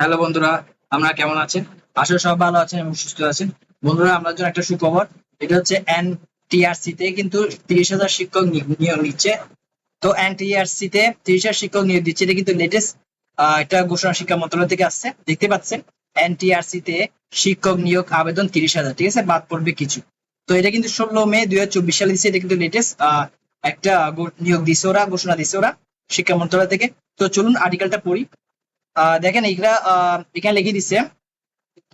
Hello বন্ধুরা আমরা কেমন আছেন? আসলে সব ভালো আছেন এবং সুস্থ আছেন। বন্ধুরা, আমরা জন্য একটা সুখবর, এটা হচ্ছে এন টিআরসি তে কিন্তু তিরিশ হাজার শিক্ষক নিয়োগ নিচ্ছে। তো এন টিআরসি তে তিরিশ হাজার শিক্ষক নিয়োগ দিচ্ছে। এটা কিন্তু লেটেস্ট একটা ঘোষণা শিক্ষা মন্ত্রণালয় থেকে আসছে। দেখতে পাচ্ছেন এন টিআরসি তে শিক্ষক নিয়োগ আবেদন তিরিশ হাজার, ঠিক আছে? বাদ পড়বে কিছু। তো এটা কিন্তু ষোলো মে দুই হাজার চব্বিশ সালে দিচ্ছে। এটা কিন্তু লেটেস্ট একটা নিয়োগ দিচ্ছে ওরা, ঘোষণা দিচ্ছে ওরা শিক্ষা মন্ত্রণালয় থেকে। তো চলুন আর্টিকেলটা পড়ি। দেখেন এগুলা এখানে লিখে দিচ্ছে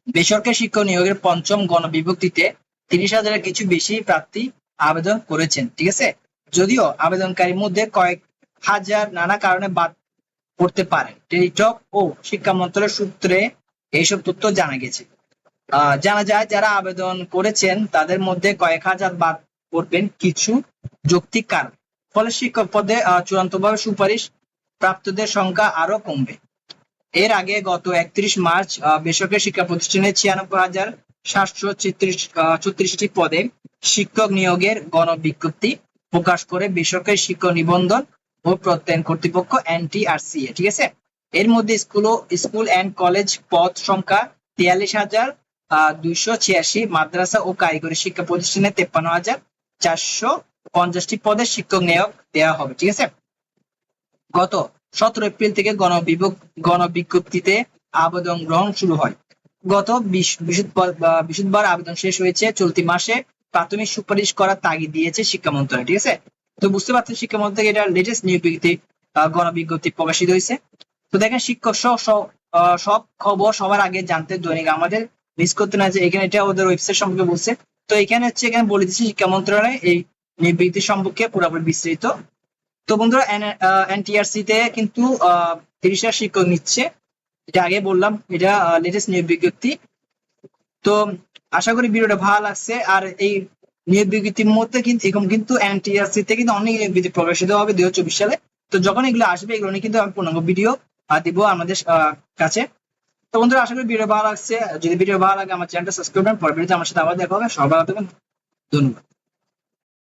বেসরকারি শিক্ষক নিয়োগের পঞ্চম গণবিভক্তিতে তিরিশ হাজারের কিছু বেশি প্রার্থী আবেদন করেছেন, ঠিক আছে? যদিও আবেদনকারীর মধ্যে কয়েক হাজার নানা কারণে বাদ পড়তে পারেন। টেলিটক ও শিক্ষা মন্ত্রণালয়ের সূত্রে এইসব তথ্য জানা গেছে। জানা যায় যারা আবেদন করেছেন, তাদের মধ্যে কয়েক হাজার বাদ পড়বেন কিছু যৌক্তিক কারণ। ফলে শিক্ষক পদে চূড়ান্তভাবে সুপারিশ প্রাপ্তদের সংখ্যা আরও কমবে। এর আগে গত একত্রিশ মার্চ বেসরকারি শিক্ষা প্রতিষ্ঠানে ছিয়ানব্বই হাজার সাতশো ছত্রিশ ছত্রিশটি পদে শিক্ষক নিয়োগের গণবিজ্ঞপ্তি প্রকাশ করে বেসরকারি শিক্ষক নিবন্ধন ও প্রত্যয়ন কর্তৃপক্ষ এনটিআরসিএ, ঠিক আছে? এর মধ্যে স্কুল ও স্কুল অ্যান্ড কলেজ পদ সংখ্যা তিয়াল্লিশ হাজার দুইশো ছিয়াশি, মাদ্রাসা ও কারিগরি শিক্ষা প্রতিষ্ঠানে তেপ্পান্ন হাজার চারশো পঞ্চাশটি পদে শিক্ষক নিয়োগ দেওয়া হবে, ঠিক আছে? গত সতেরো এপ্রিল থেকে গণবিজ্ঞপ্তিতে আবেদন গ্রহণ শুরু হয়। গত বৃহস্পতিবার আবেদন শেষ হয়েছে চলতি মাসে। প্রাথমিক সুপারিশ করার তাগিদ দিয়েছে শিক্ষা মন্ত্রণালয়, ঠিক আছে? তো বুঝতে পারছেন শিক্ষা মন্ত্রণালয় এটা লেটেস্ট নিয়োগ বিজ্ঞপ্তি গণবিজ্ঞপ্তি প্রকাশিত হয়েছে। তো দেখেন শিক্ষক সহ সব খবর সবার আগে জানতে দৈনিক আমাদের মিস করতে না যে এখানে এটা ওদের ওয়েবসাইট সম্পর্কে বলছে। তো এখানে হচ্ছে, এখানে বলে দিচ্ছে শিক্ষা মন্ত্রণালয় এই নিয়োগ সম্পর্কে পুরোপুরি বিস্তারিত। তো বন্ধুরা এনটিআরসি তে কিন্তু তিরিশ শিক্ষক নিচ্ছে। এটা আগে বললাম, এটা লেটেস্ট নিয়োগ বিজ্ঞপ্তি। তো আশা করি ভিডিওটা ভালো লাগছে। আর এই নিয়োগ বিজ্ঞপ্তির মধ্যে কিন্তু এরকম কিন্তু এনটিআরসি তে কিন্তু অনেক নিয়োগ বিজ্ঞপ্তি প্রকাশিত হবে দুই হাজার চব্বিশ সালে। তো যখন এগুলো আসবে, এগুলো নিয়ে কিন্তু আমি পূর্ণাঙ্গ ভিডিও দিব আমাদের কাছে। তো বন্ধুরা, আশা করি ভিডিও ভালো লাগছে। যদি ভিডিও ভালো লাগে, আমার চ্যানেলটা সাবস্ক্রাইব করেন পরে ভিডিওতে আমার সাথে আবার দেখা হবে। থাকবেন। ধন্যবাদ।